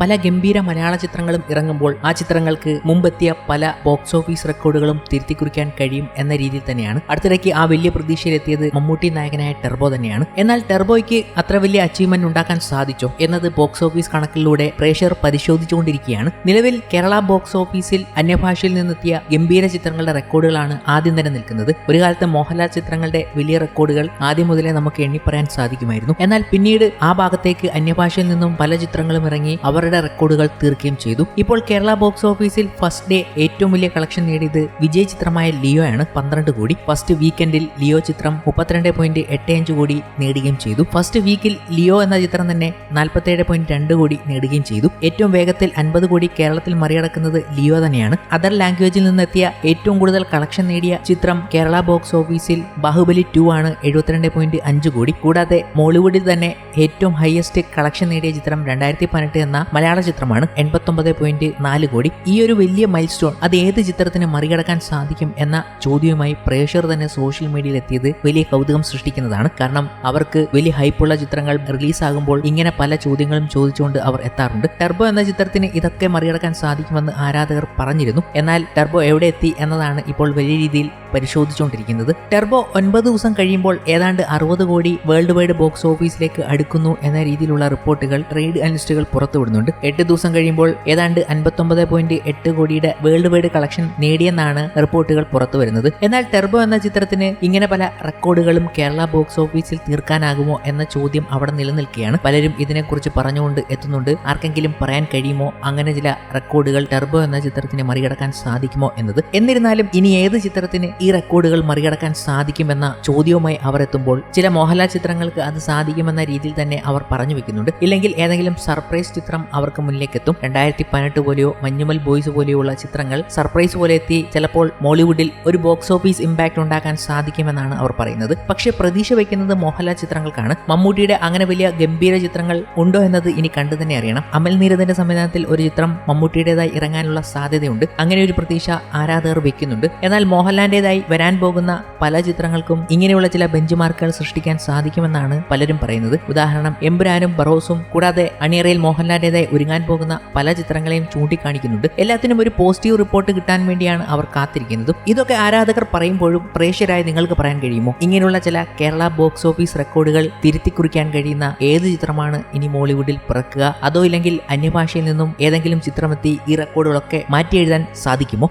പല ഗംഭീര മലയാള ചിത്രങ്ങളും ഇറങ്ങുമ്പോൾ ആ ചിത്രങ്ങൾക്ക് മുമ്പെത്തിയ പല ബോക്സ് ഓഫീസ് റെക്കോർഡുകളും തിരുത്തിക്കുറിക്കാൻ കഴിയും എന്ന രീതിയിൽ തന്നെയാണ്. അടുത്തിടയ്ക്ക് ആ വലിയ പ്രതീക്ഷയിലെത്തിയത് മമ്മൂട്ടി നായകനായ ടെർബോ തന്നെയാണ്. എന്നാൽ ടെർബോയ്ക്ക് അത്ര വലിയ അച്ചീവ്മെന്റ് ഉണ്ടാക്കാൻ സാധിച്ചോ എന്നത് ബോക്സ് ഓഫീസ് കണക്കിലൂടെ പ്രേക്ഷകർ പരിശോധിച്ചുകൊണ്ടിരിക്കുകയാണ്. നിലവിൽ കേരള ബോക്സ് ഓഫീസിൽ അന്യഭാഷയിൽ നിന്നെത്തിയ ഗംഭീര ചിത്രങ്ങളുടെ റെക്കോർഡുകളാണ് ആദ്യം തന്നെ നിൽക്കുന്നത്. ഒരു കാലത്ത് മോഹൻലാൽ ചിത്രങ്ങളുടെ വലിയ റെക്കോർഡുകൾ ആദ്യം മുതലേ നമുക്ക് എണ്ണിപ്പറയാൻ സാധിക്കുമായിരുന്നു. എന്നാൽ പിന്നീട് ആ ഭാഗത്തേക്ക് അന്യഭാഷയിൽ നിന്നും പല ചിത്രങ്ങളും ഇറങ്ങി അവരുടെ റെക്കോർഡുകൾ തീർക്കുകയും ചെയ്തു. ഇപ്പോൾ കേരള ബോക്സ് ഓഫീസിൽ ഫസ്റ്റ് ഡേ ഏറ്റവും വലിയ കളക്ഷൻ നേടിയത് വിജയ് ചിത്രമായ ലിയോ ആണ് പന്ത്രണ്ട് കോടി. ഫസ്റ്റ് വീക്കെൻഡിൽ ലിയോ ചിത്രം മുപ്പത്തിരണ്ട് പോയിന്റ് എട്ട് അഞ്ച് കോടി നേടുകയും ചെയ്തു. ഫസ്റ്റ് വീക്കിൽ ലിയോ എന്ന ചിത്രം തന്നെ നാൽപ്പത്തേഴ് പോയിന്റ് രണ്ട് കോടി നേടുകയും ചെയ്തു. ഏറ്റവും വേഗത്തിൽ അൻപത് കോടി കേരളത്തിൽ മറികടക്കുന്നത് ലിയോ തന്നെയാണ്. അതർ ലാംഗ്വേജിൽ നിന്നെത്തിയ ഏറ്റവും കൂടുതൽ കളക്ഷൻ നേടിയ ചിത്രം കേരള ബോക്സ് ഓഫീസിൽ ബാഹുബലി ടു ആണ് എഴുപത്തിരണ്ട് പോയിന്റ് അഞ്ച് കോടി. കൂടാതെ മോളിവുഡിൽ തന്നെ ഏറ്റവും ഹയസ്റ്റ് കളക്ഷൻ നേടിയ ചിത്രം രണ്ടായിരത്തി പതിനെട്ട് എന്ന മലയാള ചിത്രമാണ് എൺപത്തൊമ്പത് പോയിന്റ് നാല് കോടി. ഈ ഒരു വലിയ മൈൽ സ്റ്റോൺ അത് ഏത് ചിത്രത്തിന് മറികടക്കാൻ സാധിക്കും എന്ന ചോദ്യവുമായി പ്രേക്ഷകർ തന്നെ സോഷ്യൽ മീഡിയയിൽ എത്തിയത് വലിയ കൗതുകം സൃഷ്ടിക്കുന്നതാണ്. കാരണം അവർക്ക് വലിയ ഹൈപ്പുള്ള ചിത്രങ്ങൾ റിലീസാകുമ്പോൾ ഇങ്ങനെ പല ചോദ്യങ്ങളും ചോദിച്ചുകൊണ്ട് അവർ എത്താറുണ്ട്. ടെർബോ എന്ന ചിത്രത്തിന് ഇതൊക്കെ മറികടക്കാൻ സാധിക്കുമെന്ന് ആരാധകർ പറഞ്ഞിരുന്നു. എന്നാൽ ടെർബോ എവിടെ എത്തി എന്നതാണ് ഇപ്പോൾ വലിയ രീതിയിൽ പരിശോധിച്ചുകൊണ്ടിരിക്കുന്നത്. ടെർബോ ഒൻപത് ദിവസം കഴിയുമ്പോൾ ഏതാണ്ട് അറുപത് കോടി വേൾഡ് വൈഡ് ബോക്സ് ഓഫീസിലേക്ക് അടുക്കുന്നു എന്ന രീതിയിലുള്ള റിപ്പോർട്ടുകൾ ട്രേഡ് അനലിസ്റ്റുകൾ പുറത്തുവിടുന്നുണ്ട്. എട്ട് ദിവസം കഴിയുമ്പോൾ ഏതാണ്ട് അൻപത്തൊമ്പത് പോയിന്റ് എട്ട് കോടിയുടെ വേൾഡ് വൈഡ് കളക്ഷൻ നേടിയെന്നാണ് റിപ്പോർട്ടുകൾ പുറത്തു വരുന്നത്. എന്നാൽ ടെർബോ എന്ന ചിത്രത്തിന് ഇങ്ങനെ പല റെക്കോർഡുകളും കേരള ബോക്സ് ഓഫീസിൽ തീർക്കാനാകുമോ എന്ന ചോദ്യം അവിടെ നിലനിൽക്കുകയാണ്. പലരും ഇതിനെക്കുറിച്ച് പറഞ്ഞുകൊണ്ട് എത്തുന്നുണ്ട്. ആർക്കെങ്കിലും പറയാൻ കഴിയുമോ? അങ്ങനെ ചില റെക്കോർഡുകൾ ടെർബോ എന്ന ചിത്രത്തിന് മറികടക്കാൻ സാധിക്കുമോ എന്നത്. എന്നിരുന്നാലും ഇനി ഏത് ചിത്രത്തിന് ഈ റെക്കോർഡുകൾ മറികടക്കാൻ സാധിക്കുമെന്ന ചോദ്യവുമായി അവർ എത്തുമ്പോൾ ചില മോഹൻലാൽ ചിത്രങ്ങൾക്ക് അത് സാധിക്കുമെന്ന രീതിയിൽ തന്നെ അവർ പറഞ്ഞു വെക്കുന്നുണ്ട്. ഇല്ലെങ്കിൽ ഏതെങ്കിലും സർപ്രൈസ് ചിത്രം അവർക്ക് മുന്നിലേക്കെത്തും. രണ്ടായിരത്തി പതിനെട്ട് പോലെയോ മഞ്ഞുമൽ ബോയ്സ് പോലെയുള്ള ചിത്രങ്ങൾ സർപ്രൈസ് പോലെ എത്തി. ചിലപ്പോൾ മോളിവുഡിൽ ഒരു ബോക്സ് ഓഫീസ് ഇമ്പാക്ട് ഉണ്ടാക്കാൻ സാധിക്കുമെന്നാണ് അവർ പറയുന്നത്. പക്ഷേ പ്രതീക്ഷ വയ്ക്കുന്നത് മോഹൻലാൽ ചിത്രങ്ങൾക്കാണ്. മമ്മൂട്ടിയുടെ അങ്ങനെ വലിയ ഗംഭീര ചിത്രങ്ങൾ ഉണ്ടോ എന്നത് ഇനി കണ്ടു തന്നെ അറിയണം. അമൽ നീരദന്റെ സംവിധാനത്തിൽ ഒരു ചിത്രം മമ്മൂട്ടിയുടേതായി ഇറങ്ങാനുള്ള സാധ്യതയുണ്ട്. അങ്ങനെ ഒരു പ്രതീക്ഷ ആരാധകർ വെക്കുന്നുണ്ട്. എന്നാൽ മോഹൻലാലിന്റേതായി വരാൻ പോകുന്ന പല ചിത്രങ്ങൾക്കും ഇങ്ങനെയുള്ള ചില ബെഞ്ച് മാർക്കുകൾ സൃഷ്ടിക്കാൻ സാധിക്കുമെന്നാണ് പലരും പറയുന്നത്. ഉദാഹരണം എംബ്രാനും ബറോസും കൂടാതെ അണിയറയിൽ മോഹൻലാലിന്റേതായി ഒരുങ്ങാൻ പോകുന്ന പല ചിത്രങ്ങളെയും ചൂണ്ടിക്കാണിക്കുന്നുണ്ട്. എല്ലാത്തിനും ഒരു പോസിറ്റീവ് റിപ്പോർട്ട് കിട്ടാൻ വേണ്ടിയാണ് അവർ കാത്തിരിക്കുന്നതും. ഇതൊക്കെ ആരാധകർ പറയുമ്പോഴും പ്രേക്ഷകരായി നിങ്ങൾക്ക് പറയാൻ കഴിയുമോ? ഇങ്ങനെയുള്ള ചില കേരള ബോക്സ് ഓഫീസ് റെക്കോർഡുകൾ തിരുത്തിക്കുറിക്കാൻ കഴിയുന്ന ഏത് ചിത്രമാണ് ഇനി മോളിവുഡിൽ പിറക്കുക? അതോ ഇല്ലെങ്കിൽ അന്യഭാഷയിൽ നിന്നും ഏതെങ്കിലും ചിത്രമെത്തി ഈ റെക്കോർഡുകളൊക്കെ മാറ്റി എഴുതാൻ സാധിക്കുമോ?